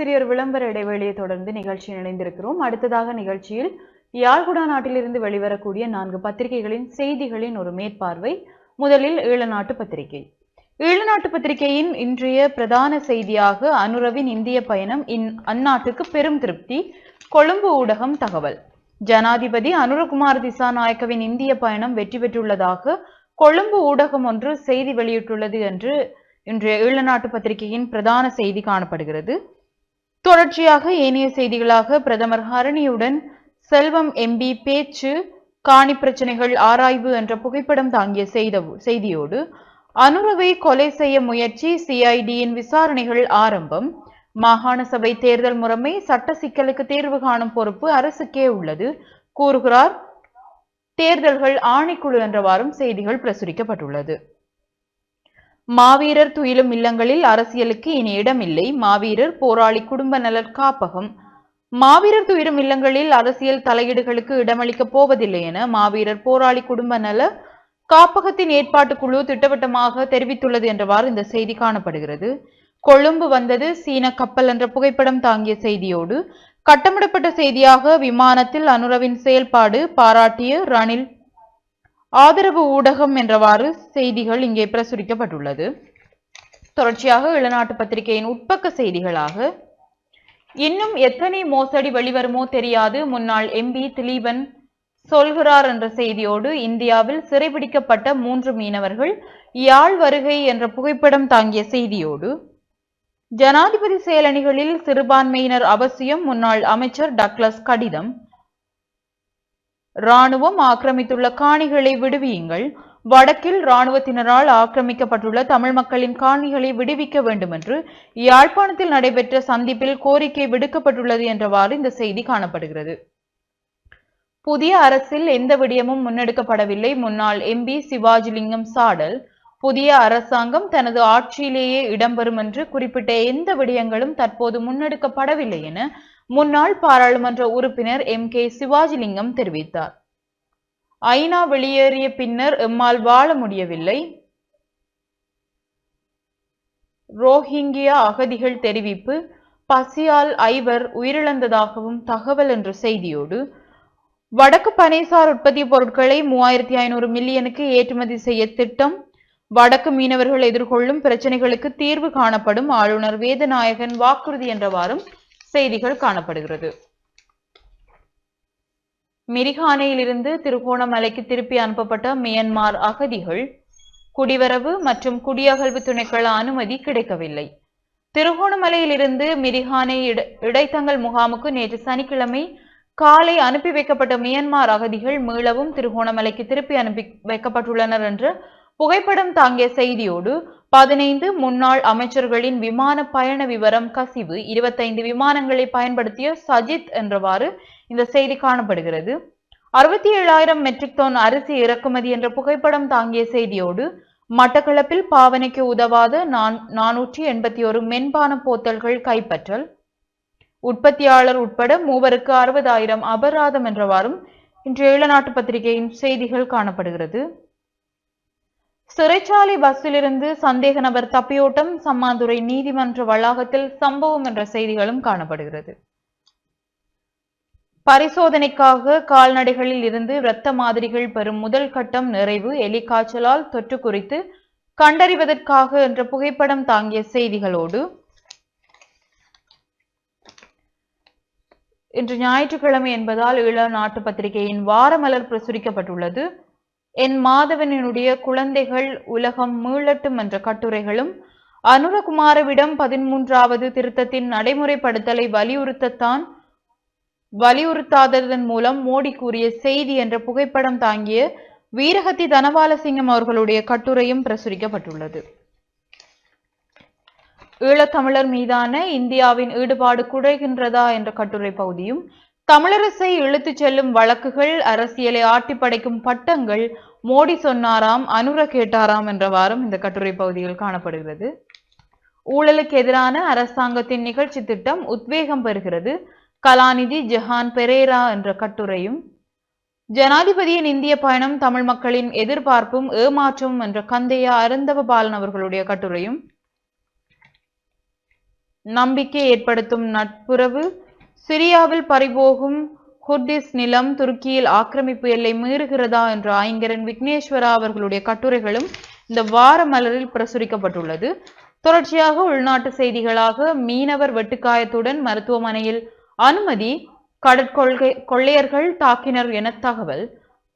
சிறியொரு விளம்பர இடைவெளியை தொடர்ந்து நிகழ்ச்சியில் இணைந்திருக்கிறோம். அடுத்ததாக நிகழ்ச்சியில் யாழ்குடா நாட்டிலிருந்து வெளிவரக்கூடிய நான்கு பத்திரிகைகளின் செய்திகளின் ஒரு மேற்பார்வை. முதலில் ஈழநாட்டு பத்திரிகை. ஈழநாட்டு பத்திரிகையின் இன்றைய பிரதான செய்தியாக அனுரவின் இந்திய பயணம் இந் அந்நாட்டுக்கு பெரும் திருப்தி. கொழும்பு ஊடகம் தகவல். ஜனாதிபதி அனுரகுமார் திசாநாயக்கவின் இந்திய பயணம் வெற்றி பெற்றுள்ளதாக கொழும்பு ஊடகம் ஒன்று செய்தி வெளியிட்டுள்ளது என்று இன்றைய ஈழநாட்டு பத்திரிகையின் பிரதான செய்தி காணப்படுகிறது. தொடர்ச்சியாக ஏனைய செய்திகளாக பிரதமர் ஹரணியுடன் செல்வம் எம்பி பேச்சு காணி பிரச்சனைகள் ஆராய்வு என்ற புகைப்படம் தாங்கிய செய்த செய்தியோடு அனுரவை கொலை செய்ய முயற்சி சிஐடியின் விசாரணைகள் ஆரம்பம். மாகாண சபை தேர்தல் முறைமை சட்ட சிக்கலுக்கு தேர்வு காணும் பொறுப்பு அரசுக்கே உள்ளது கூறுகிறார். தேர்தல்கள் ஆணைக்குழு என்றவாறும் செய்திகள் பிரசுரிக்கப்பட்டுள்ளது. மாவீரர் துயிலும் இல்லங்களில் அரசியலுக்கு இனி இடமில்லை. மாவீரர் போராளி குடும்ப நலர் காப்பகம். மாவீரர் துயிரும் இல்லங்களில் அரசியல் தலையீடுகளுக்கு இடமளிக்கப் போவதில்லை என மாவீரர் போராளி குடும்ப நல காப்பகத்தின் ஏற்பாட்டு குழு திட்டவட்டமாக தெரிவித்துள்ளது என்றவாறு இந்த செய்தி காணப்படுகிறது. கொழும்பு வந்தது சீன கப்பல் என்ற புகைப்படம் தாங்கிய செய்தியோடு கட்டமிடப்பட்ட செய்தியாக விமானத்தில் அனுரவின் செயல்பாடு பாராட்டிய ரணில் ஆதரவு ஊடகம் என்றவாறு செய்திகள் இங்கே பிரசுரிக்கப்பட்டுள்ளது. தொடர்ச்சியாக இளநாட்டு பத்திரிகையின் உட்பக்க செய்திகளாக இன்னும் எத்தனை மோசடி வெளிவருமோ தெரியாது. முன்னாள் எம்பி திலீபன் சொல்கிறார் என்ற செய்தியோடு இந்தியாவில் சிறைபிடிக்கப்பட்ட மூன்று மீனவர்கள் யாழ் வருகை என்ற புகைப்படம் தாங்கிய செய்தியோடு ஜனாதிபதி செயலணிகளில் சிறுபான்மையினர் அவசியம் முன்னாள் அமைச்சர் டக்ளஸ் கடிதம் ராணுவம் ஆக்கிரமித்துள்ள காணிகளை விடுவியுங்கள். வடக்கில் ராணுவத்தினரால் ஆக்கிரமிக்கப்பட்டுள்ள தமிழ் மக்களின் காணிகளை விடுவிக்க வேண்டும் என்று யாழ்ப்பாணத்தில் நடைபெற்ற சந்திப்பில் கோரிக்கை விடுக்கப்பட்டுள்ளது என்றவாறு இந்த செய்தி காணப்படுகிறது. புதிய அரசில் எந்த விடயமும் முன்னெடுக்கப்படவில்லை. முன்னாள் எம்பி சிவாஜிலிங்கம் சாடல் புதிய அரசாங்கம் தனது ஆட்சியிலேயே இடம்பெறும் என்று குறிப்பிட்ட எந்த விடயங்களும் தற்போது முன்னெடுக்கப்படவில்லை என முன்னாள் பாராளுமன்ற உறுப்பினர் எம் கே சிவாஜிலிங்கம் தெரிவித்தார். ஐநா வெளியேறிய பின்னர் எம்மால் வாழ முடியவில்லை. ரோஹிங்கியா அகதிகள் தெரிவிப்பு பசியால் ஐவர் உயிரிழந்ததாகவும் தகவல் என்ற செய்தியோடு வடக்கு பனைசார் உற்பத்தி பொருட்களை மூவாயிரத்தி ஐநூறு மில்லியனுக்கு ஏற்றுமதி செய்ய திட்டம் வடக்கு மீனவர்கள் எதிர்கொள்ளும் பிரச்சனைகளுக்கு தீர்வு காணப்படும் ஆளுநர் வேதநாயகன் வாக்குறுதி என்றவாறும் செய்திகள் காணப்படுகிறது. மிரிகானையிலிருந்து திருகோணமலைக்கு திருப்பி அனுப்பப்பட்ட மியன்மார் அகதிகள் குடிவரவு மற்றும் குடியகழ்வு துணைக்கள அனுமதி கிடைக்கவில்லை. திருகோணமலையிலிருந்து மிரிகானை இட இடைத்தங்கல் முகாமுக்கு நேற்று சனிக்கிழமை காலை அனுப்பி வைக்கப்பட்ட மியன்மார் அகதிகள் மீளவும் திருகோணமலைக்கு திருப்பி அனுப்பி வைக்கப்பட்டுள்ளனர் என்று புகைப்படம் தாங்கிய செய்தியோடு பதினைந்து முன்னாள் அமைச்சர்களின் விமான பயண விவரம் கசிவு இருபத்தைந்து விமானங்களை பயன்படுத்திய சஜித் என்றவாறு இந்த செய்தி காணப்படுகிறது. அறுபத்தி ஏழாயிரம் மெட்ரிக் டன் அரிசி இறக்குமதி என்ற புகைப்படம் தாங்கிய செய்தியோடு மட்டக்களப்பில் பாவனைக்கு உதவாத நானூற்றி எண்பத்தி ஒரு மென்பான போத்தல்கள் கைப்பற்றல். உற்பத்தியாளர் உட்பட மூவருக்கு அறுபதாயிரம் அபராதம் என்றவாறும் இன்று ஈழநாட்டு பத்திரிகையின் செய்திகள் காணப்படுகிறது. சிறைச்சாலை பஸ்ஸிலிருந்து சந்தேக நபர் தப்பியோட்டம் சம்மாதுரை நீதிமன்ற வளாகத்தில் சம்பவம் என்ற செய்திகளும் காணப்படுகிறது. பரிசோதனைக்காக கால்நடைகளில் இருந்து இரத்த மாதிரிகள் பெறும் முதல் கட்டம் நிறைவு. எலிக்காய்ச்சலால் தொற்று குறித்து கண்டறிவதற்காக என்ற புகைப்படம் தாங்கிய செய்திகளோடு இன்று ஞாயிற்றுக்கிழமை என்பதால் ஈழ நாட்டு பத்திரிகையின் வாரமலர் பிரசுரிக்கப்பட்டுள்ளது. என் மாதவனினுடைய குழந்தைகள் உலகம் மீளட்டும் என்ற கட்டுரைகளும் அனுரகுமாரவிடம் பதிமூன்றாவது திருத்தத்தின் நடைமுறைப்படுத்தலை வலியுறுத்தத்தான் வலியுறுத்தாததன் மூலம் மோடி கூறிய செய்தி என்ற புகைப்படம் தாங்கிய வீரகத்தி தனபாலசிங்கம் அவர்களுடைய கட்டுரையும் பிரசுரிக்கப்பட்டுள்ளது. ஈழத்தமிழர் மீதான இந்தியாவின் ஈடுபாடு குறைகின்றதா என்ற கட்டுரை பகுதியும் தமிழரசை இழுத்துச் செல்லும் வழக்குகள் அரசியலை ஆட்டி படைக்கும் பட்டங்கள் மோடி சொன்னாராம் அனுர கேட்டாராம் என்ற வாரம் இந்த கட்டுரை பகுதியில் காணப்படுகிறது. ஊழலுக்கு எதிரான அரசாங்கத்தின் நிகழ்ச்சி திட்டம் உத்வேகம் பெறுகிறது. கலாநிதி ஜஹான் பெரேரா என்ற கட்டுரையும் ஜனாதிபதியின் இந்திய பயணம் தமிழ் மக்களின் எதிர்பார்ப்பும் ஏமாற்றமும் என்ற கந்தையா அருந்தவ பாலன் அவர்களுடைய கட்டுரையும் நம்பிக்கை ஏற்படுத்தும் நட்புறவு சிரியாவில் பறிபோகும் குர்டிஸ் நிலம் துருக்கியில் ஆக்கிரமிப்பு எல்லை மீறுகிறதா என்ற ஐங்கரன் விக்னேஸ்வரா அவர்களுடைய கட்டுரைகளும் இந்த வார மலரில் பிரசுரிக்கப்பட்டுள்ளது. தொடர்ச்சியாக உள்நாட்டு செய்திகளாக மீனவர் வெட்டுக்காயத்துடன் மருத்துவமனையில் அனுமதி கடற்கொள்கை கொள்ளையர்கள் தாக்கினர் என தகவல்.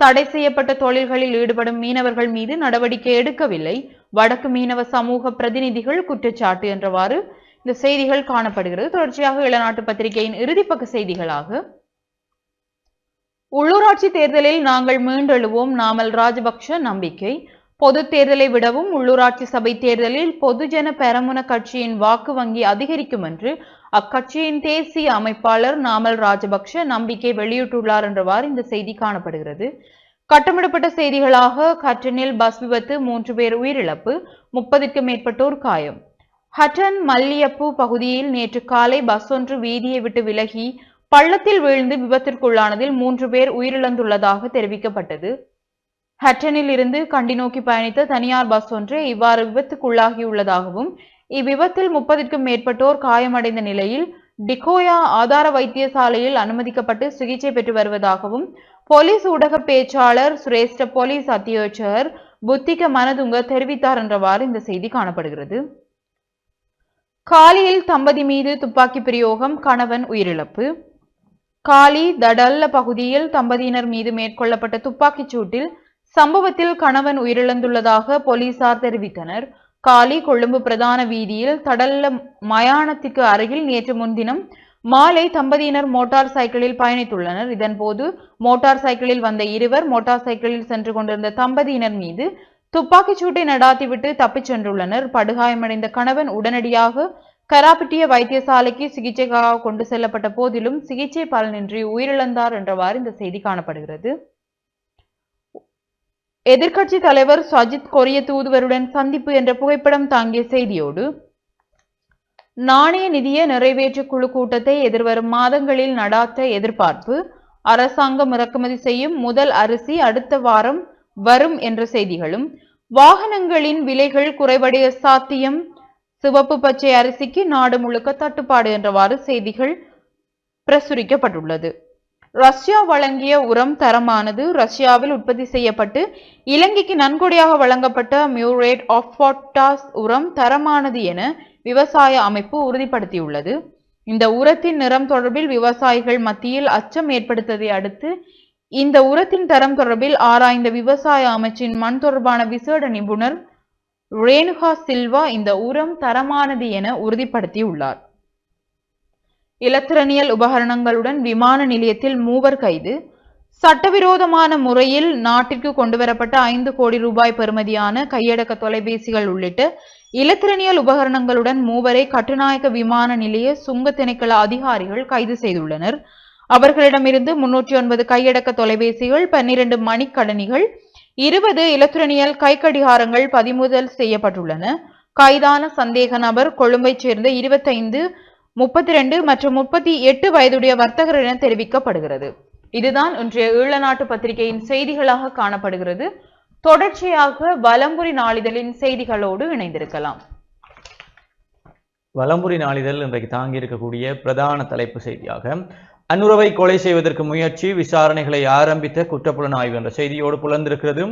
தடை செய்யப்பட்ட தொழில்களில் ஈடுபடும் மீனவர்கள் மீது நடவடிக்கை எடுக்கவில்லை. வடக்கு மீனவ சமூக பிரதிநிதிகள் குற்றச்சாட்டு என்றவாறு இந்த செய்திகள் காணப்படுகிறது. தொடர்ச்சியாக இளநாட்டு பத்திரிகையின் இறுதிப்பக்க செய்திகளாக. உள்ளூராட்சி தேர்தலில் நாங்கள் மீண்டெழுவோம். நாமல் ராஜபக்ஷ நம்பிக்கை. பொது தேர்தலை விடவும் உள்ளூராட்சி சபை தேர்தலில் பொதுஜன பெரமுன கட்சியின் வாக்கு வங்கி அதிகரிக்கும் என்று அக்கட்சியின் தேசிய அமைப்பாளர் நாமல் ராஜபக்ஷ நம்பிக்கை வெளியிட்டுள்ளார் என்றவாறு இந்த செய்தி காணப்படுகிறது. கட்டமிடப்பட்ட செய்திகளாக கட்டனில் பஸ் விபத்து மூன்று பேர் உயிரிழப்பு முப்பதுக்கும் மேற்பட்டோர் காயம். ஹட்டன் மல்லியப்பு பகுதியில் நேற்று காலை பஸ் ஒன்று வீதியை விட்டு விலகி பள்ளத்தில் வீழ்ந்து விபத்திற்குள்ளானதில் மூன்று பேர் உயிரிழந்துள்ளதாக தெரிவிக்கப்பட்டது. ஹட்டனில் இருந்து கண்டி நோக்கி பயணித்த தனியார் பஸ் ஒன்று இவ்வாறு விபத்துக்குள்ளாகியுள்ளதாகவும் இவ்விபத்தில் முப்பதிற்கும் மேற்பட்டோர் காயமடைந்த நிலையில் டிகோயா ஆதார வைத்தியசாலையில் அனுமதிக்கப்பட்டு சிகிச்சை பெற்று வருவதாகவும் போலீஸ் ஊடக பேச்சாளர் சிரேஷ்ட போலீஸ் அத்தியட்சகர் புத்திக மனதுங்க தெரிவித்தார் என்றவாறு இந்த செய்தி காணப்படுகிறது. காலியில் தம்பதி மீது துப்பாக்கி பிரயோகம் கணவன் உயிரிழப்பு. காலி தடல்ல பகுதியில் தம்பதியினர் மீது மேற்கொள்ளப்பட்ட துப்பாக்கிச் சூட்டில் சம்பவத்தில் கணவன் உயிரிழந்துள்ளதாக போலீசார் தெரிவித்தனர். காலி கொழும்பு பிரதான வீதியில் தடல்ல மயானத்திற்கு அருகில் நேற்று முன்தினம் மாலை தம்பதியினர் மோட்டார் சைக்கிளில் பயணித்துள்ளனர். இதன்போது மோட்டார் சைக்கிளில் வந்த இருவர் மோட்டார் சைக்கிளில் சென்று கொண்டிருந்த தம்பதியினர் மீது துப்பாக்கிச் சூட்டை நடாத்திவிட்டு தப்பிச் சென்றுள்ளனர். படுகாயமடைந்த கணவன் உடனடியாக கராப்பிட்டிய வைத்தியசாலைக்கு சிகிச்சைக்காக கொண்டு செல்லப்பட்ட போதிலும் சிகிச்சை பலனின்றி உயிரிழந்தார் என்றவாறு இந்த செய்தி காணப்படுகிறது. எதிர்க்கட்சி தலைவர் சஜித் கொரிய தூதுவருடன் சந்திப்பு என்ற புகைப்படம் தாங்கிய செய்தியோடு நாணய நிதிய நிறைவேற்று குழு கூட்டத்தை எதிர்வரும் மாதங்களில் நடாத்த எதிர்பார்ப்பு அரசாங்கம் இறக்குமதி செய்யும் முதல் அரிசி அடுத்த வாரம் வரும் என்ற செய்திகளும் வாகனங்களின் விலைகள் குறைவடைய சாத்தியம் சிவப்பு பச்சை அரிசிக்கு நாடு முழுக்க தட்டுப்பாடு என்றவாறு செய்திகள் பிரசுரிக்கப்பட்டுள்ளது. ரஷ்யா வழங்கிய உரம் தரமானது ரஷ்யாவில் உற்பத்தி செய்யப்பட்டு இலங்கைக்கு நன்கொடையாக வழங்கப்பட்ட மியூரேட் ஆஃபாட்டாஸ் உரம் தரமானது என விவசாய அமைப்பு உறுதிப்படுத்தியுள்ளது. இந்த உரத்தின் நிறம் தொடர்பில் விவசாயிகள் மத்தியில் அச்சம் ஏற்படுத்ததை அடுத்து இந்த உரத்தின் தரம் தொடர்பில் ஆராய்ந்த விவசாய அமைச்சின் மண் தொடர்பான விசேட நிபுணர் ரேணுகா சில்வா இந்த உரம் தரமானது என உறுதிப்படுத்தியுள்ளார். இலத்திரனியல் உபகரணங்களுடன் விமான நிலையத்தில் மூவர் கைது. சட்டவிரோதமான முறையில் நாட்டிற்கு கொண்டுவரப்பட்ட ஐந்து கோடி ரூபாய் பெறுமதியான கையடக்க தொலைபேசிகள் உள்ளிட்ட இலத்திரனியல் உபகரணங்களுடன் மூவரை கட்டுநாயக்க விமான நிலைய சுங்க திணைக்கள அதிகாரிகள் கைது செய்துள்ளனர். அவர்களிடமிருந்து முன்னூற்றி ஒன்பது கையடக்க தொலைபேசிகள் பன்னிரண்டு மணிக்கடனிகள் இருபது இலத்திரனியல் கைக்கடிகாரங்கள் பறிமுதல் செய்யப்பட்டுள்ளன. கைதான சந்தேக நபர் கொழும்பைச் சேர்ந்த இருபத்தைந்து முப்பத்தி ரெண்டு மற்றும் முப்பத்தி எட்டு வயதுடைய வர்த்தகர் என தெரிவிக்கப்படுகிறது. இதுதான் இன்றைய ஈழநாட்டு பத்திரிகையின் செய்திகளாக காணப்படுகிறது. தொடர்ச்சியாக வலம்புரி நாளிதழின் செய்திகளோடு இணைந்திருக்கலாம். வலம்புரி நாளிதழ் இன்றைக்கு தாங்கி இருக்கக்கூடிய பிரதான தலைப்பு செய்தியாக அன்னுறவை கொலை செய்வதற்கு முயற்சி விசாரணைகளை ஆரம்பித்த குற்றப்புலனாய்வு என்ற செய்தியோடு புலந்திருக்கிறது.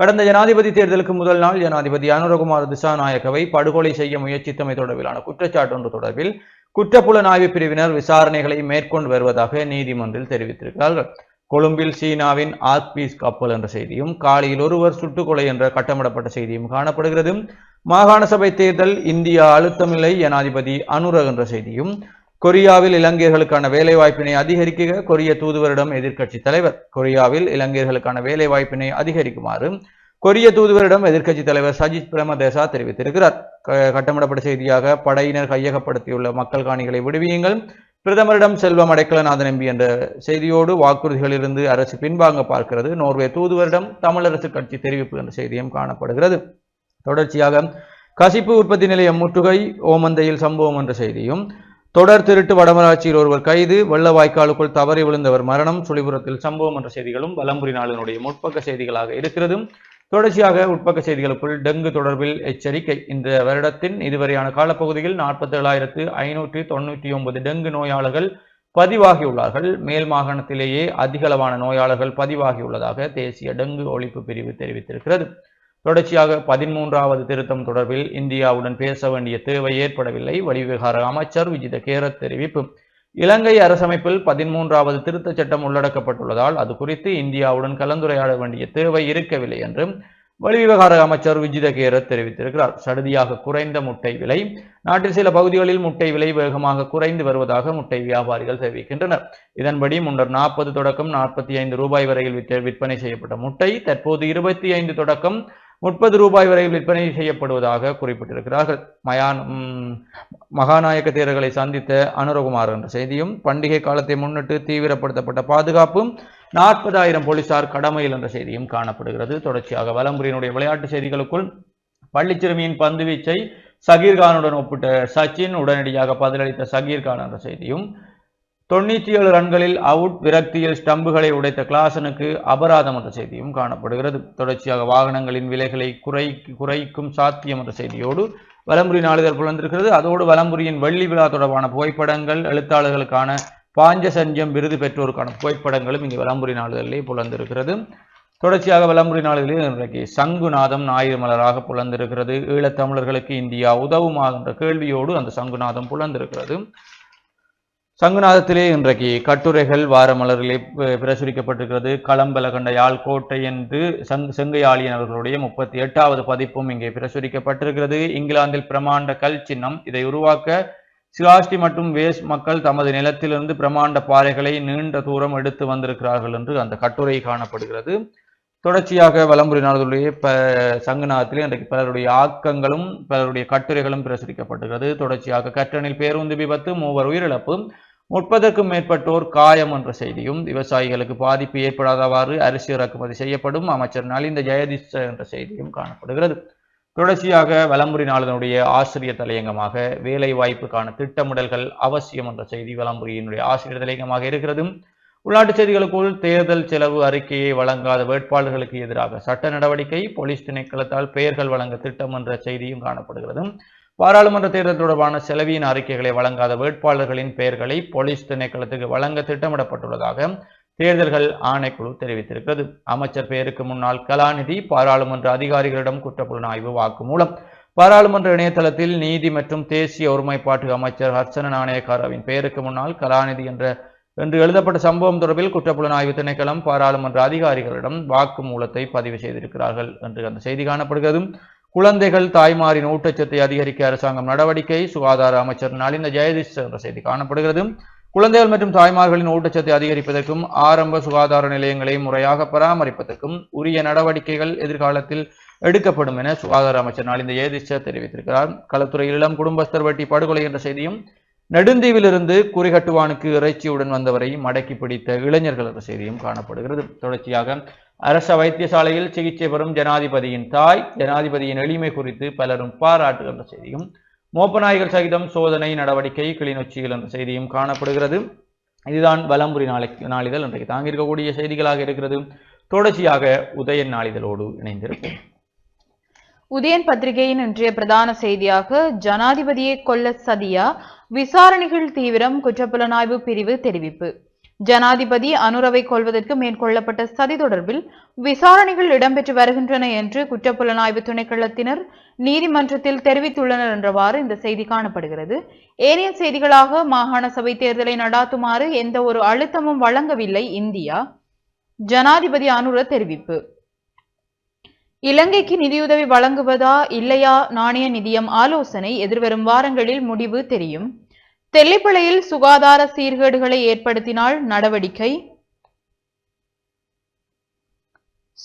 கடந்த ஜனாதிபதி தேர்தலுக்கு முதல் நாள் ஜனாதிபதி அனுரகுமார் திசாநாயக்கவை படுகொலை செய்ய முயற்சித்தமை தொடர்பிலான குற்றச்சாட்டு ஒன்று தொடர்பில் குற்றப்புலனாய்வு பிரிவினர் விசாரணைகளை மேற்கொண்டு வருவதாக நீதிமன்றில் தெரிவித்திருக்கிறார்கள். கொழும்பில் சீனாவின் ஆர்பீஸ் கப்பல் என்ற செய்தியும் காலையில் ஒருவர் சுட்டுக்கொலை என்ற கட்டமிடப்பட்ட செய்தியும் காணப்படுகிறது. மாகாண சபை தேர்தல் இந்தியா அழுத்தமில்லை ஜனாதிபதி அனுரக் என்ற செய்தியும் கொரியாவில் இலங்கையர்களுக்கான வேலைவாய்ப்பினை அதிகரிக்க கொரிய தூதுவரிடம் எதிர்க்கட்சி தலைவர். கொரியாவில் இலங்கையர்களுக்கான வேலைவாய்ப்பினை அதிகரிக்குமாறு கொரிய தூதுவரிடம் எதிர்க்கட்சி தலைவர் சஜித் பிரேமதேசா தெரிவித்திருக்கிறார். கட்டமிடப்பட்ட செய்தியாக படையினர் கையகப்படுத்தியுள்ள மக்கள் காணிகளை விடுவியுங்கள். பிரதமரிடம் செல்வம் அடைக்கலநாதன் எம்பி என்ற செய்தியோடு வாக்குறுதிகளிலிருந்து அரசு பின்வாங்க பார்க்கிறது. நோர்வே தூதுவரிடம் தமிழரசு கட்சி தெரிவிப்பு என்ற செய்தியும் காணப்படுகிறது. தொடர்ச்சியாக கசிப்பு உற்பத்தி நிலையம் முற்றுகை ஓமந்தையில் சம்பவம் என்ற செய்தியும் தொடர் திருட்டு வடமராட்சியில் ஒருவர் கைது வெள்ள வாய்க்காலுக்குள் தவறி விழுந்தவர் மரணம். சுழிபுரத்தில் சம்பவம் என்ற செய்திகளும் வலம்புரி நாளினுடைய முற்பக்க செய்திகளாக இருக்கிறது தொடர்ச்சியாக உட்பக்க செய்திகளுக்குள் டெங்கு தொடர்பில் எச்சரிக்கை. இந்த வருடத்தின் இதுவரையான காலப்பகுதியில் நாற்பத்தி ஏழாயிரத்து ஐநூற்றி தொண்ணூற்றி ஒன்பது டெங்கு நோயாளர்கள் பதிவாகியுள்ளார்கள். மேல் மாகாணத்திலேயே அதிகளவான நோயாளர்கள் பதிவாகியுள்ளதாக தேசிய டெங்கு ஒழிப்பு பிரிவு தெரிவித்திருக்கிறது. தொடர்ச்சியாக பதிமூன்றாவது திருத்தம் தொடர்பில் இந்தியாவுடன் பேச வேண்டிய தேவை ஏற்படவில்லை. வழிவிகார அமைச்சர் விஜித கேரத் தெரிவிப்பு. இலங்கை அரசமைப்பில் பதிமூன்றாவது திருத்தச் சட்டம் உள்ளடக்கப்பட்டுள்ளதால் அது குறித்து இந்தியாவுடன் கலந்துரையாட வேண்டிய தேவை இருக்கவில்லை என்று வெளிவிவகார அமைச்சர் விஜித கேரத் தெரிவித்திருக்கிறார். சடுதியாக குறைந்த முட்டை விலை நாட்டில் சில பகுதிகளில் முட்டை விலை வேகமாக குறைந்து வருவதாக முட்டை வியாபாரிகள் தெரிவிக்கின்றனர். இதன்படி முன்னர் நாற்பது தொடக்கம் நாற்பத்தி ஐந்து ரூபாய் வரையில் விற்பனை செய்யப்பட்ட முட்டை தற்போது இருபத்தி ஐந்து தொடக்கம் முப்பது ரூபாய் வரை விற்பனை செய்யப்படுவதாக குறிப்பிட்டிருக்கிறார்கள். மயான் ம், மகாநாயக்க சந்தித்த அனுரகுமார் என்ற செய்தியும் பண்டிகை காலத்தை முன்னிட்டு தீவிரப்படுத்தப்பட்ட பாதுகாப்பும் நாற்பதாயிரம் போலீசார் கடமையில் என்ற செய்தியும் காணப்படுகிறது. தொடர்ச்சியாக வலம்புரியினுடைய விளையாட்டு செய்திகளுக்குள் பள்ளிச்சிறுமியின் பந்து வீச்சை சகீர்கானுடன் ஒப்பிட்ட சச்சின் உடனடியாக பதிலளித்த சகீர்கான் என்ற செய்தியும் தொண்ணூற்றி ஏழு ரன்களில் அவுட் விரக்தியில் ஸ்டம்புகளை உடைத்த கிளாசனுக்கு அபராதம் என்ற செய்தியும் காணப்படுகிறது. தொடர்ச்சியாக வாகனங்களின் விலைகளை குறை குறைக்கும் சாத்தியம் என்ற செய்தியோடு வலம்புரி நாளிதழ் புலந்திருக்கிறது. அதோடு வலம்புரியின் வெள்ளி விழா தொடர்பான புகைப்படங்கள் எழுத்தாளர்களுக்கான பாஞ்சசஞ்சம் விருது பெற்றோருக்கான புகைப்படங்களும் இங்கே வலம்புரி நாளிதழிலே புலந்திருக்கிறது. தொடர்ச்சியாக வலம்புரி நாளிதழில் இன்றைக்கு சங்குநாதம் ஞாயிறு மலராக புலந்திருக்கிறது. ஈழத்தமிழர்களுக்கு இந்தியா உதவுமா என்ற கேள்வியோடு அந்த சங்குநாதம் புலந்திருக்கிறது. சங்குநாதத்திலே இன்றைக்கு கட்டுரைகள் வார பிரசுரிக்கப்பட்டிருக்கிறது. களம்பலகண்ட யாழ்கோட்டை யாழ் கோட்டை என்று சங் செங்கையாளியன் அவர்களுடைய முப்பத்தி எட்டாவது பதிப்பும் இங்கே பிரசுரிக்கப்பட்டிருக்கிறது. இங்கிலாந்தில் பிரமாண்ட கல் சின்னம். இதை உருவாக்க சிலாஸ்டி மற்றும் வேஸ் மக்கள் தமது நிலத்திலிருந்து பிரமாண்ட பாறைகளை நீண்ட தூரம் எடுத்து வந்திருக்கிறார்கள் என்று அந்த கட்டுரை காணப்படுகிறது. தொடர்ச்சியாக வலம்புரி நாடுகளுடைய ப சங்கநாதத்திலே இன்றைக்கு பலருடைய ஆக்கங்களும் பலருடைய கட்டுரைகளும் பிரசுரிக்கப்பட்டுகிறது தொடர்ச்சியாக கற்றனில் பேருந்து விபத்து மூவர் உயிரிழப்பு முப்பதற்கும் மேற்பட்டோர் காயம் என்ற செய்தியும் விவசாயிகளுக்கு பாதிப்பு ஏற்படாதவாறு அரிசி இறக்குமதி செய்யப்படும். அமைச்சர் நலிந்த ஜெயதிஷ என்ற செய்தியும் காணப்படுகிறது. தொடர்ச்சியாக வலம்புரி நாளினுடைய ஆசிரியர் தலையங்கமாக வேலை வாய்ப்புக்கான திட்டமிடல்கள் அவசியம் என்ற செய்தி வலம்புரியினுடைய ஆசிரியர் தலையங்கமாக இருக்கிறது. உள்நாட்டுச் செய்திகளுக்குள் தேர்தல் செலவு அறிக்கையை வழங்காத வேட்பாளர்களுக்கு எதிராக சட்ட நடவடிக்கை போலீஸ் திணைக்களத்தால் பெயர்கள் வழங்க திட்டம் என்ற செய்தியும் காணப்படுகிறது. பாராளுமன்ற தேர்தல் தொடர்பான செலவின அறிக்கைகளை வழங்காத வேட்பாளர்களின் பெயர்களை போலீஸ் திணைக்களத்துக்கு வழங்க திட்டமிடப்பட்டுள்ளதாக தேர்தல்கள் ஆணைக்குழு தெரிவித்திருக்கிறது. அமைச்சர் பெயருக்கு முன்னால் கலாநிதி பாராளுமன்ற அதிகாரிகளிடம் குற்றப்புலனாய்வு வாக்குமூலம் பாராளுமன்ற இணையதளத்தில் நீதி மற்றும் தேசிய ஒருமைப்பாட்டு அமைச்சர் ஹர்சன நாணயக்காரவின் பெயருக்கு முன்னால் கலாநிதி என்ற என்று எழுதப்பட்ட சம்பவம் தொடர்பில் குற்றப்புலனாய்வு திணைக்களம் பாராளுமன்ற அதிகாரிகளிடம் வாக்குமூலத்தை பதிவு செய்திருக்கிறார்கள் என்று அந்த செய்தி காணப்படுகிறது. குழந்தைகள் தாய்மாரின் ஊட்டச்சத்தை அதிகரிக்க அரசாங்கம் நடவடிக்கை. சுகாதார அமைச்சர் நலிந்த ஜெயதீஷ் என்ற செய்தி காணப்படுகிறது. குழந்தைகள் மற்றும் தாய்மார்களின் ஊட்டச்சத்தை அதிகரிப்பதற்கும் ஆரம்ப சுகாதார நிலையங்களை முறையாக பராமரிப்பதற்கும் உரிய நடவடிக்கைகள் எதிர்காலத்தில் எடுக்கப்படும் என சுகாதார அமைச்சர் நலிந்த ஜெயதிஷ் தெரிவித்திருக்கிறார். களத்துறையில் இளம் குடும்பஸ்தர் வெட்டி படுகொலை என்ற செய்தியும் நெடுந்தீவிலிருந்து குறிகட்டுவானுக்கு இறைச்சியுடன் வந்தவரை மடக்கி பிடித்த இளைஞர்கள் என்ற செய்தியும் காணப்படுகிறது. தொடர்ச்சியாக அரச வைத்தியசாலையில் சிகிச்சை பெறும் ஜனாதிபதியின் தாய் ஜனாதிபதியின் எளிமை குறித்து பலரும் பாராட்டுகின்ற செய்தியும் மோப்பநாய்கள் சகிதம் சோதனை நடவடிக்கை கிளிநொச்சியில் என்ற செய்தியும் காணப்படுகிறது. இதுதான் வலம்புரி நாளைக்கு நாளிதழ் இன்றைக்கு தாங்கியிருக்கக்கூடிய செய்திகளாக இருக்கிறது. தொடர்ச்சியாக உதயன் நாளிதழோடு இணைந்திருக்கும் உதயன் பத்திரிகையின் இன்றைய பிரதான செய்தியாக ஜனாதிபதியை கொல்ல சதியா? விசாரணைகள் தீவிரம் குற்றப்புலனாய்வு பிரிவு தெரிவிப்பு. ஜனாதிபதி அனுரவை கொள்வதற்கு மேற்கொள்ளப்பட்ட சதி தொடர்பில் விசாரணைகள் இடம்பெற்று வருகின்றன என்று குற்றப்புலனாய்வு திணைக்களத்தினர் நீதிமன்றத்தில் தெரிவித்துள்ளனர் என்றவாறு இந்த செய்தி காணப்படுகிறது. ஏனைய செய்திகளாக மாகாண சபை தேர்தலை நடாத்துமாறு எந்த ஒரு அழுத்தமும் வழங்கவில்லை இந்தியா. ஜனாதிபதி அனுர தெரிவிப்பு. இலங்கைக்கு நிதியுதவி வழங்குவதா இல்லையா நாணய நிதியம் ஆலோசனை எதிர்வரும் வாரங்களில் முடிவு தெரியும். தெல்லிப்பிள்ளையில் சுகாதார சீர்கேடுகளை ஏற்படுத்தினால் நடவடிக்கை.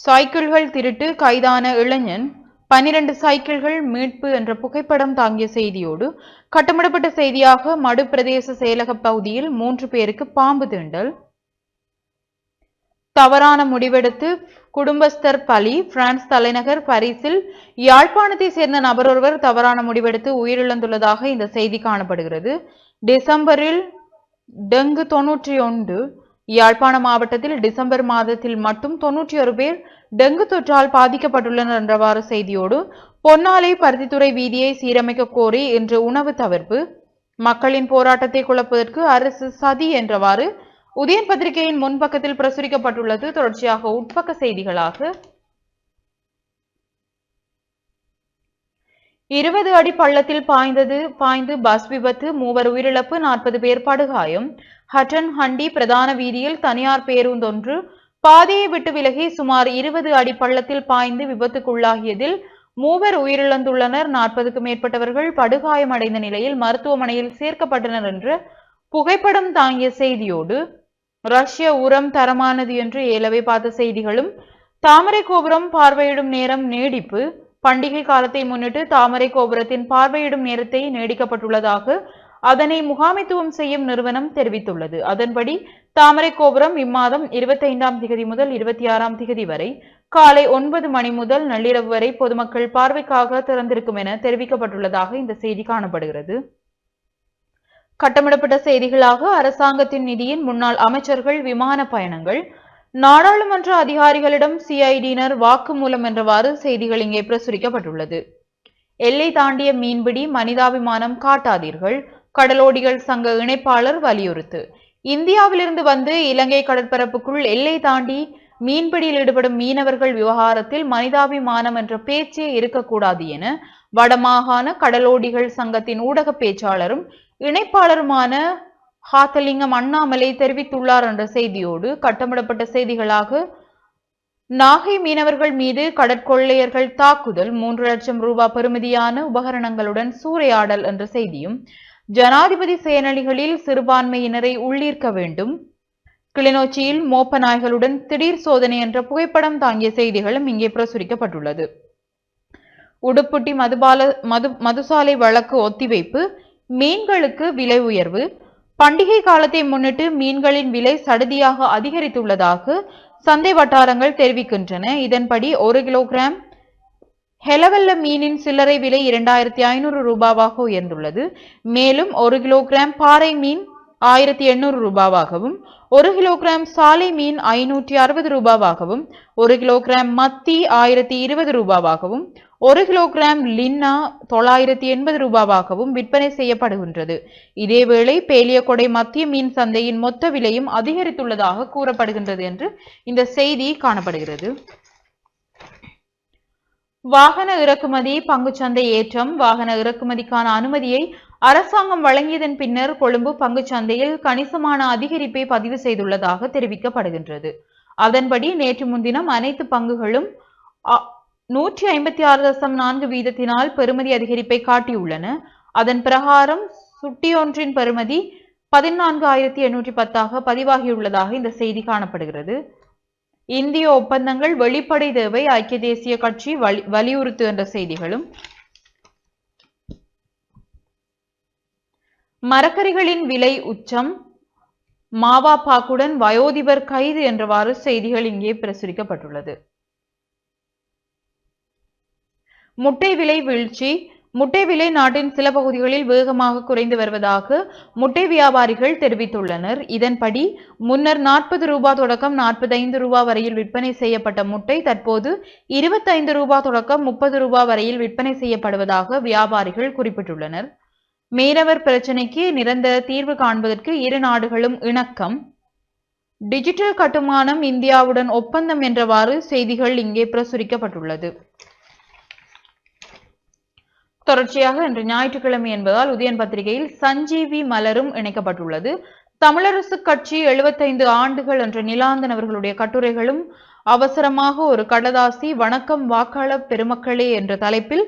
சைக்கிள்கள் திருட்டு கைதான இளைஞன். பனிரண்டு சைக்கிள்கள் மீட்பு என்ற புகைப்படம் தாங்கிய செய்தியோடு கட்டமிடப்பட்ட செய்தியாக மடு பிரதேச செயலக பகுதியில் மூன்று பேருக்கு பாம்பு தீண்டல். தவறான முடிவெடுத்து குடும்பஸ்தர் பலி பிரான்ஸ் தலைநகர் பரிசில் யாழ்ப்பாணத்தை சேர்ந்த நபரொருவர் தவறான முடிவெடுத்து உயிரிழந்துள்ளதாக இந்த செய்தி காணப்படுகிறது. டிசம்பரில் டெங்கு தொன்னூற்றி ஒன்று யாழ்ப்பாண மாவட்டத்தில் டிசம்பர் மாதத்தில் மட்டும் தொன்னூற்றி ஒரு பேர் டெங்கு தொற்றால் பாதிக்கப்பட்டுள்ளனர் என்றவாறு செய்தியோடு பொன்னாலை பருத்தித்துறை வீதியை சீரமைக்க கோரி இன்று உணவு தவிர்ப்பு மக்களின் போராட்டத்தை குழப்பதற்கு அரசு சதி என்றவாறு உதயன் பத்திரிகையின் முன்பக்கத்தில் பிரசுரிக்கப்பட்டுள்ளது. தொடர்ச்சியாக உட்பக்க செய்திகளாக இருபது அடி பள்ளத்தில் பாய்ந்தது பாய்ந்து பஸ் விபத்து மூவர் உயிரிழப்பு நாற்பது பேர் படுகாயம். ஹட்டன் ஹண்டி பிரதான வீதியில் தனியார் பேருந்தொன்று பாதையை விட்டு விலகி சுமார் இருபது அடி பள்ளத்தில் பாய்ந்து விபத்துக்குள்ளாகியதில் மூவர் உயிரிழந்துள்ளனர். நாற்பதுக்கும் மேற்பட்டவர்கள் படுகாயமடைந்த நிலையில் மருத்துவமனையில் சேர்க்கப்பட்டனர் என்று புகைப்படம் தாங்கிய செய்தியோடு ரஷ்ய உரம் தரமானது என்று ஏலவே பார்த்த செய்திகளும் தாமரை கோபுரம் பார்வையிடும் நேரம் நீடிப்பு பண்டிகை காலத்தை முன்னிட்டு தாமரை கோபுரத்தின் பார்வையிடும் நேரத்தை நீடிக்கப்பட்டுள்ளதாக அதனை முகாமைத்துவம் செய்யும் நிறுவனம் தெரிவித்துள்ளது. அதன்படி தாமரை கோபுரம் இம்மாதம் இருபத்தி ஐந்தாம் திகதி முதல் இருபத்தி ஆறாம் திகதி வரை காலை ஒன்பது மணி முதல் நள்ளிரவு வரை பொதுமக்கள் பார்வைக்காக திறந்திருக்கும் என தெரிவிக்கப்பட்டுள்ளதாக இந்த செய்தி காணப்படுகிறது. கட்டமிடப்பட்ட செய்திகளாக அரசாங்கத்தின் நிதியின் முன்னாள் அமைச்சர்கள் விமான பயணங்கள் நாடாளுமன்ற அதிகாரிகளிடம் சிஐடியினர் வாக்குமூலம் என்றவாறு செய்திகள் இங்கே பிரசுரிக்கப்பட்டுள்ளது. எல்லை தாண்டிய மீன்பிடி மனிதாபிமானம் காட்டாதீர்கள். கடலோடிகள் சங்க இணைப்பாளர் வலியுறுத்து. இந்தியாவிலிருந்து வந்து இலங்கை கடற்பரப்புக்குள் எல்லை தாண்டி மீன்பிடியில் ஈடுபடும் மீனவர்கள் விவகாரத்தில் மனிதாபிமானம் என்ற பேச்சே இருக்கக்கூடாது என வடமாகாண கடலோடிகள் சங்கத்தின் ஊடக பேச்சாளரும் இணைப்பாளருமான ஹாத்தலிங்கம் அண்ணாமலை தெரிவித்துள்ளார் என்ற செய்தியோடு கட்டமிடப்பட்ட செய்திகளாக நாகை மீனவர்கள் மீது கடற்கொள்ளையர்கள் தாக்குதல் மூன்று லட்சம் ரூபாய் பெறுமதியான உபகரணங்களுடன் சூறையாடல் என்ற செய்தியும் ஜனாதிபதி செயலணிகளில் சிறுபான்மையினரை உள்ளீர்க்க வேண்டும். கிளிநொச்சியில் மோப்ப நாய்களுடன் திடீர் சோதனை என்ற புகைப்படம் தாங்கிய செய்திகளும் இங்கே பிரசுரிக்கப்பட்டுள்ளது. உடுப்புட்டி மதுபால மது மதுசாலை வழக்கு ஒத்திவைப்பு மீன்களுக்கு விலை உயர்வு பண்டிகை காலத்தை முன்னிட்டு மீன்களின் விலை சடுதியாக அதிகரித்துள்ளதாக சந்தை வட்டாரங்கள் தெரிவிக்கின்றன. இதன்படி ஒரு கிலோகிராம் ஹெலவல்ல மீனின் சில்லறை விலை இரண்டாயிரத்தி ஐநூறு ரூபாவாக உயர்ந்துள்ளது. மேலும் ஒரு கிலோகிராம் பாறை மீன் ஆயிரத்தி எண்ணூறு ரூபாவாகவும் ஒரு கிலோகிராம் சாலை மீன் ஐநூற்றி அறுபது ரூபாவாகவும் ஒரு கிலோகிராம் மத்தி ஆயிரத்தி இருபது ரூபாவாகவும் ஒரு கிலோகிராம் லின்னா தொள்ளாயிரத்தி எண்பது ரூபாவாகவும் விற்பனை செய்யப்படுகின்றது. இதேவேளை பேலியகொடை மத்திய மீன் சந்தையின் மொத்த விலையும் அதிகரித்துள்ளதாக கூறப்படுகின்றது என்று இந்த செய்தி காணப்படுகிறது. வாகன இறக்குமதி பங்குச்சந்தை ஏற்றம் வாகன இறக்குமதிக்கான அனுமதியை அரசாங்கம் வழங்கியதன் பின்னர் கொழும்பு பங்குச்சந்தையில் கணிசமான அதிகரிப்பை பதிவு செய்துள்ளதாக தெரிவிக்கப்படுகின்றது. அதன்படி நேற்று முன்தினம் அனைத்து பங்குகளும் நூற்றி ஐம்பத்தி ஆறு தசம் நான்கு வீதத்தினால் பெறுமதி அதிகரிப்பை காட்டியுள்ளன. அதன் பிரகாரம் சுட்டியொன்றின் பெறுமதி பதினான்கு ஆயிரத்தி எண்ணூற்றி பத்தாக பதிவாகியுள்ளதாக இந்த செய்தி காணப்படுகிறது. இந்திய ஒப்பந்தங்கள் வெளிப்படை தேவை ஐக்கிய தேசிய கட்சி வலி- வலியுறுத்து என்ற செய்திகளும். மரக்கறிகளின் விலை உச்சம். மாவா பாக்குடன் வயோதிபர் கைது என்றவாறு செய்திகள் இங்கே பிரசுரிக்கப்பட்டுள்ளது. முட்டை விலை வீழ்ச்சி முட்டை விலை நாட்டின் சில பகுதிகளில் வேகமாக குறைந்து வருவதாக முட்டை வியாபாரிகள் தெரிவித்துள்ளனர். இதன்படி முன்னர் நாற்பது ரூபாய் தொடக்கம் நாற்பத்தைந்து ரூபாய் வரையில் விற்பனை செய்யப்பட்ட முட்டை தற்போது இருபத்தைந்து ரூபாய் தொடக்கம் முப்பது ரூபாய் வரையில் விற்பனை செய்யப்படுவதாக வியாபாரிகள் குறிப்பிட்டுள்ளனர். மீனவர் பிரச்சினைக்கு நிரந்தர தீர்வு காண்பதற்கு இரு நாடுகளும் இணக்கம். டிஜிட்டல் கட்டுமானம் இந்தியாவுடன் ஒப்பந்தம் என்றவாறு செய்திகள் இங்கே பிரசுரிக்கப்பட்டுள்ளது. தொடர்ச்சியாக இன்று ஞாயிற்றுக்கிழமை என்பதால் உதயன் பத்திரிகையில் சஞ்சீவி மலரும் இணைக்கப்பட்டுள்ளது. தமிழரசு கட்சி எழுபத்தைந்து ஆண்டுகள் என்ற நிலாந்தன் அவர்களுடைய கட்டுரைகளும் அவசரமாக ஒரு கடதாசி வணக்கம் வாக்காளர் பெருமக்களே என்ற தலைப்பில்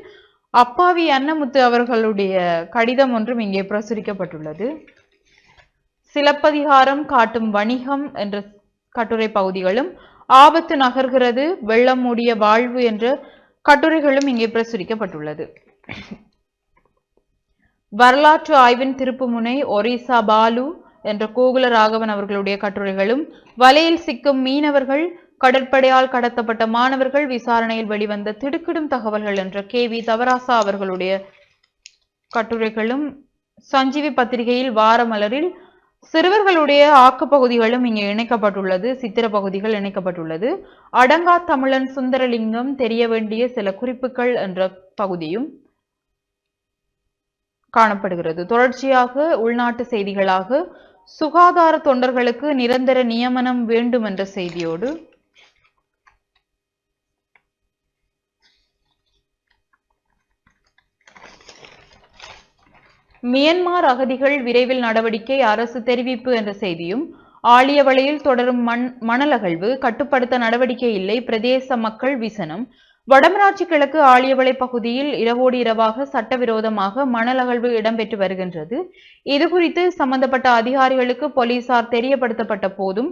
அப்பாவி அன்னமுத்து அவர்களுடைய கடிதம் ஒன்றும் இங்கே பிரசுரிக்கப்பட்டுள்ளது. சிலப்பதிகாரம் காட்டும் வணிகம் என்ற கட்டுரை பகுதிகளும் ஆபத்து நகர்கிறது வெள்ளம் மூடிய வாழ்வு என்ற கட்டுரைகளும் இங்கே பிரசுரிக்கப்பட்டுள்ளது. வரலாற்று ஆய்வின் திருப்புமுனை ஒரிசா பாலு என்ற கோகுல ராகவன் அவர்களுடைய கட்டுரைகளும் வலையில் சிக்கும் மீனவர்கள் கடற்படையால் கடத்தப்பட்ட மாணவர்கள் விசாரணையில் வெளிவந்த திடுக்கிடும் தகவல்கள் என்ற கே வி தவராசா அவர்களுடைய கட்டுரைகளும் சஞ்சீவி பத்திரிகையில் வாரமலரில் சிறுவர்களுடைய ஆக்கு பகுதிகளும் இங்கே இணைக்கப்பட்டுள்ளது சித்திர பகுதிகள் இணைக்கப்பட்டுள்ளது. அடங்கா தமிழன் சுந்தரலிங்கம் தெரிய வேண்டிய சில குறிப்புகள் என்ற பகுதியும் காணப்படுகிறது. தொடர்ச்சியாக உள்நாட்டு செய்திகளாக சுகாதார தொண்டர்களுக்கு நிரந்தர நியமனம் வேண்டும் என்ற செய்தியோடு மியன்மார் அகதிகள் விரைவில் நடவடிக்கை அரசு தெரிவிப்பு என்ற செய்தியும் ஆழியவளையில் தொடரும் மண் மணலகழ்வு கட்டுப்படுத்த நடவடிக்கை இல்லை பிரதேச மக்கள் விசனம் வடமராட்சி கிழக்கு ஆழியவளை பகுதியில் இரவோடு இரவாக சட்டவிரோதமாக மணல் அகழ்வு இடம்பெற்று வருகின்றது. இது குறித்து சம்பந்தப்பட்ட அதிகாரிகளுக்கு போலீசார் தெரியப்படுத்தப்பட்ட போதும்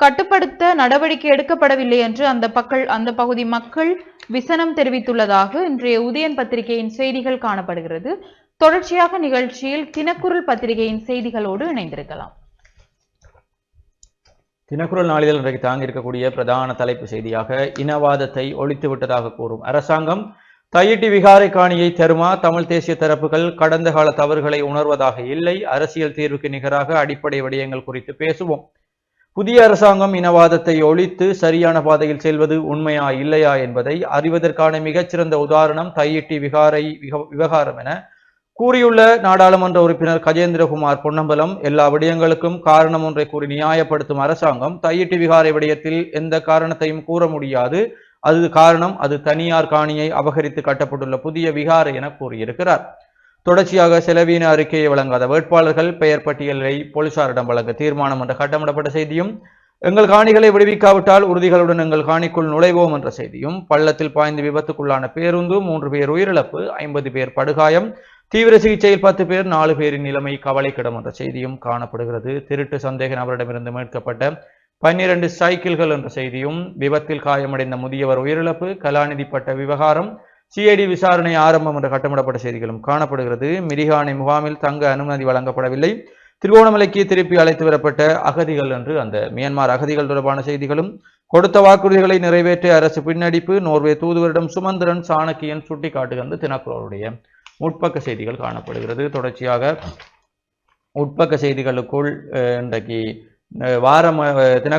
கட்டுப்படுத்த நடவடிக்கை எடுக்கப்படவில்லை என்று அந்த பக்கள் அந்த பகுதி மக்கள் விசனம் தெரிவித்துள்ளதாக இன்றைய உதயன் பத்திரிகையின் செய்திகள் காணப்படுகிறது. தொடர்ச்சியாக நிகழ்ச்சியில் தினக்குரல் பத்திரிகையின் செய்திகளோடு இணைந்திருக்கலாம். தினக்குரல் நாளிதழ் இன்றைக்கு தாங்கியிருக்கக்கூடிய பிரதான தலைப்பு செய்தியாக இனவாதத்தை ஒழித்து விட்டதாக கூறும். அரசாங்கம் தையிட்டி விகாரை காணியை தருமா? தமிழ் தேசிய தரப்புகள் கடந்த கால தவறுகளை உணர்வதாக இல்லை. அரசியல் தீர்வுக்கு நிகராக அடிப்படை விடயங்கள் குறித்து பேசுவோம். புதிய அரசாங்கம் இனவாதத்தை ஒழித்து சரியான பாதையில் செல்வது உண்மையா இல்லையா என்பதை அறிவதற்கான மிகச்சிறந்த உதாரணம் தையிட்டி விகாரை விவகாரம் என கூறியுள்ள நாடாளுமன்ற உறுப்பினர் கஜேந்திரகுமார் பொன்னம்பலம் எல்லா விடயங்களுக்கும் காரணம் ஒன்றை கூறி நியாயப்படுத்தும் அரசாங்கம் தையிட்டு விகாரை விடயத்தில் எந்த காரணத்தையும் கூற முடியாது. அது காரணம் அது தனியார் காணியை அபகரித்து கட்டப்பட்டுள்ள புதிய விகாரை என கூறியிருக்கிறார். தொடர்ச்சியாக செலவீன அறிக்கையை வழங்காத வேட்பாளர்கள் பெயர் பட்டியலை போலீசாரிடம் வழங்க தீர்மானம் என்ற கட்டமிடப்பட்ட செய்தியும் எங்கள் காணிகளை விடுவிக்காவிட்டால் உறுதிகளுடன் எங்கள் காணிக்குள் நுழைவோம் என்ற செய்தியும் பள்ளத்தில் பாய்ந்து விபத்துக்குள்ளான பேருந்து மூன்று பேர் உயிரிழப்பு ஐம்பது பேர் படுகாயம் தீவிர சிகிச்சையில் பத்து பேர் நாலு பேரின் நிலைமை கவலைக்கிடம் என்ற செய்தியும் காணப்படுகிறது. திருட்டு சந்தேக நபரிடமிருந்து மீட்கப்பட்ட பன்னிரண்டு சைக்கிள்கள் என்ற செய்தியும் விபத்தில் காயமடைந்த முதியவர் உயிரிழப்பு கலாநிதிப்பட்ட விவகாரம் சிஐடி விசாரணை ஆரம்பம் என்ற கட்டமிடப்பட்ட செய்திகளும் காணப்படுகிறது. மிரிகானை முகாமில் தங்க அனுமதி வழங்கப்படவில்லை. திருவோணமலைக்கு திருப்பி அழைத்து வரப்பட்ட அகதிகள் என்று அந்த மியான்மர் அகதிகள் தொடர்பான செய்திகளும் கொடுத்த வாக்குறுதிகளை நிறைவேற்றிய அரசு பின்னடிப்பு நோர்வே தூதுவரிடம் சுமந்திரன் சாணக்கியன் சுட்டிக்காட்டுகின்ற தினக்குரலுடைய உட்பக்க செய்திகள் காணப்படுகிறது. தொடர்ச்சியாக உட்பக்க செய்திகளுக்குள் இன்றைக்கு வாரம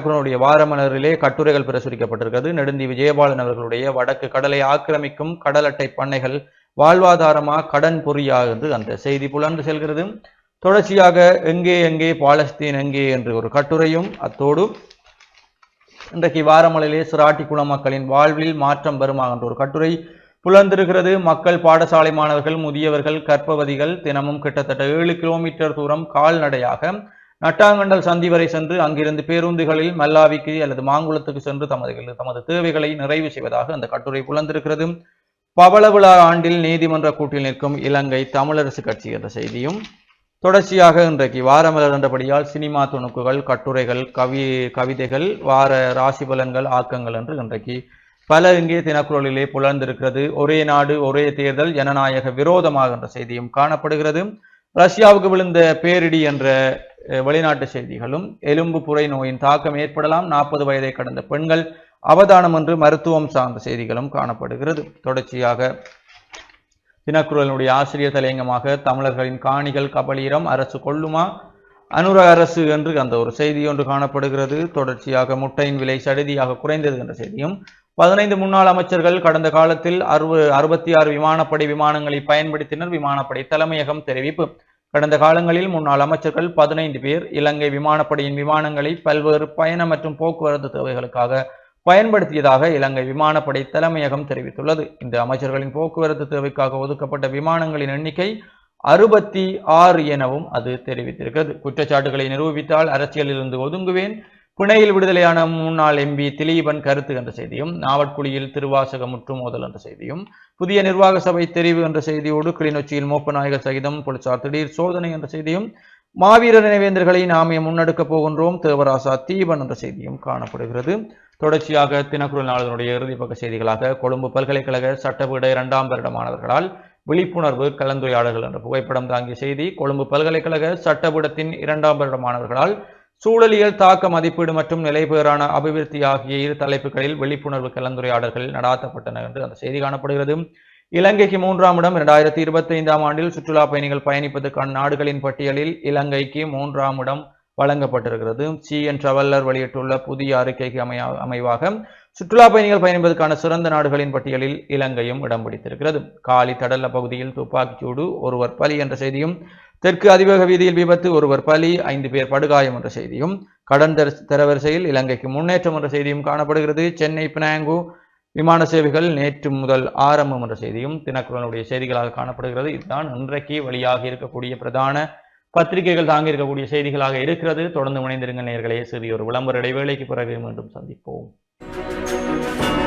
வாரம் வாரமலரிலே கட்டுரைகள் பிரசுரிக்கப்பட்டிருக்கிறது. நெடுந்தி விஜயபாலன் அவர்களுடைய வடக்கு கடலை ஆக்கிரமிக்கும் கடல் அட்டை பண்ணைகள் வாழ்வாதாரமா கடன் பொறியாகிறது அந்த செய்தி புலர்ந்து செல்கிறது. தொடர்ச்சியாக எங்கே எங்கே பாலஸ்தீன் எங்கே என்று ஒரு கட்டுரையும் அத்தோடு இன்றைக்கு வாரமலையிலே சிராட்டி குள மக்களின் வாழ்வில் மாற்றம் வருமா என்ற ஒரு கட்டுரை புலர்ந்திருக்கிறது மக்கள் பாடசாலை மாணவர்கள் முதியவர்கள் கற்பவதிகள் தினமும் கிட்டத்தட்ட ஏழு கிலோமீட்டர் தூரம் கால்நடையாக நட்டாங்கண்டல் சந்தி வரை சென்று அங்கிருந்து பேருந்துகளில் மல்லாவிக்கு அல்லது மாங்குளத்துக்கு சென்று தமது தமது தேவைகளை நிறைவு செய்வதாக அந்த கட்டுரை புலர்ந்திருக்கிறது பவள விழா ஆண்டில் நீதிமன்ற கூட்டில் நிற்கும் இலங்கை தமிழரசு கட்சி என்ற செய்தியும் தொடர்ச்சியாக இன்றைக்கு வாரமலர் என்றபடியால் சினிமா துணுக்குகள் கட்டுரைகள் கவி கவிதைகள் வார ராசி பலன்கள் ஆக்கங்கள் என்று இன்றைக்கு பல இங்கே தினக்குரலிலே புலர்ந்திருக்கிறது. ஒரே நாடு ஒரே தேர்தல் ஜனநாயக விரோதமாக என்ற செய்தியும் காணப்படுகிறது. ரஷ்யாவுக்கு விழுந்த பேரிடி என்ற வெளிநாட்டு செய்திகளும் எலும்பு புரை நோயின் தாக்கம் ஏற்படலாம். நாற்பது வயதை கடந்த பெண்கள் அவதானம் என்று மருத்துவம் சார்ந்த செய்திகளும் காணப்படுகிறது. தொடர்ச்சியாக தினக்குரலினுடைய ஆசிரியர் தலையங்கமாக தமிழர்களின் காணிகள் கபலீரம் அரசு கொள்ளுமா அனுர அரசு என்று அந்த ஒரு செய்தி ஒன்று காணப்படுகிறது. தொடர்ச்சியாக முட்டையின் விலை சடுதியாக குறைந்தது என்ற செய்தியும் பதினைந்து முன்னாள் அமைச்சர்கள் கடந்த காலத்தில் அறுப அறுபத்தி ஆறு விமானப்படை விமானங்களை பயன்படுத்தினர். விமானப்படை தலைமையகம் தெரிவிப்பு. கடந்த காலங்களில் முன்னாள் அமைச்சர்கள் பதினைந்து பேர் இலங்கை விமானப்படையின் விமானங்களை பல்வேறு பயண மற்றும் போக்குவரத்து தேவைகளுக்காக பயன்படுத்தியதாக இலங்கை விமானப்படை தலைமையகம் தெரிவித்துள்ளது. இந்த அமைச்சர்களின் போக்குவரத்து தேவைக்காக ஒதுக்கப்பட்ட விமானங்களின் எண்ணிக்கை அறுபத்தி ஆறு எனவும் அது தெரிவித்திருக்கிறது. குற்றச்சாட்டுகளை நிரூபித்தால் அரசியலிலிருந்து ஒதுங்குவேன். பிணையில் விடுதலையான முன்னாள் எம்பி திலீபன் கருத்து என்ற செய்தியும் நாவட்குழியில் திருவாசக முற்று மோதல் என்ற செய்தியும் புதிய நிர்வாக சபை தெரிவு என்ற செய்தியோடு கிளிநொச்சியில் மோப்பநாயகர் சகிதம் போலீசார் திடீர் சோதனை என்ற செய்தியும் மாவீரர் நினைவேந்தர்களை நாமே முன்னெடுக்கப் போகின்றோம் தேவராசா தீபன் என்ற செய்தியும் காணப்படுகிறது. தொடர்ச்சியாக தினக்குரல் நாளினுடைய இறுதி பக்க செய்திகளாக கொழும்பு பல்கலைக்கழக சட்டப்பீட இரண்டாம் வருட மாணவர்களால் விழிப்புணர்வு கலந்துரையாடல்கள் என்ற புகைப்படம் தாங்கிய செய்தி கொழும்பு பல்கலைக்கழக சட்டப்பீடத்தின் இரண்டாம் வருட மாணவர்களால் சூழலியல் தாக்க மதிப்பீடு மற்றும் நிலைபெறான அபிவிருத்தி ஆகிய இரு தலைப்புகளில் விழிப்புணர்வு கலந்துரையாடல்கள் நடாத்தப்பட்டன என்று அந்த செய்தி காணப்படுகிறது. இலங்கைக்கு மூன்றாம் இடம் இரண்டாயிரத்தி இருபத்தி ஐந்தாம் ஆண்டில் சுற்றுலா பயணிகள் பயணிப்பதற்கான நாடுகளின் பட்டியலில் இலங்கைக்கு மூன்றாம் இடம் வழங்கப்பட்டிருக்கிறது. சி என் ட்ரவல்லர் வெளியிட்டுள்ள புதிய அறிக்கைக்கு அமையா அமைவாக சுற்றுலா பயணிகள் பயணிப்பதற்கான சிறந்த நாடுகளின் பட்டியலில் இலங்கையும் இடம் பிடித்திருக்கிறது. காலி தடல பகுதியில் துப்பாக்கிச்சூடு ஒருவர் பலி என்ற செய்தியும் தெற்கு அதிவேக வீதியில் விபத்து ஒருவர் பலி ஐந்து பேர் படுகாயம் என்ற செய்தியும் கடன் தர- தரவரிசையில் இலங்கைக்கு முன்னேற்றம் என்ற செய்தியும் காணப்படுகிறது. சென்னை பினாங்கு விமான சேவைகள் நேற்று முதல் ஆரம்பம் என்ற செய்தியும் தினக்குரலுடைய செய்திகளாக காணப்படுகிறது. இதுதான் இன்றைக்கு வழியாக இருக்கக்கூடிய பிரதான பத்திரிகைகள் தாங்கி இருக்கக்கூடிய செய்திகளாக இருக்கிறது. தொடர்ந்து முனைந்திருங்க நேர்களே. சிறிய ஒரு விளம்பர இடைவேளைக்கு பிறகு மீண்டும் சந்திப்போம். Música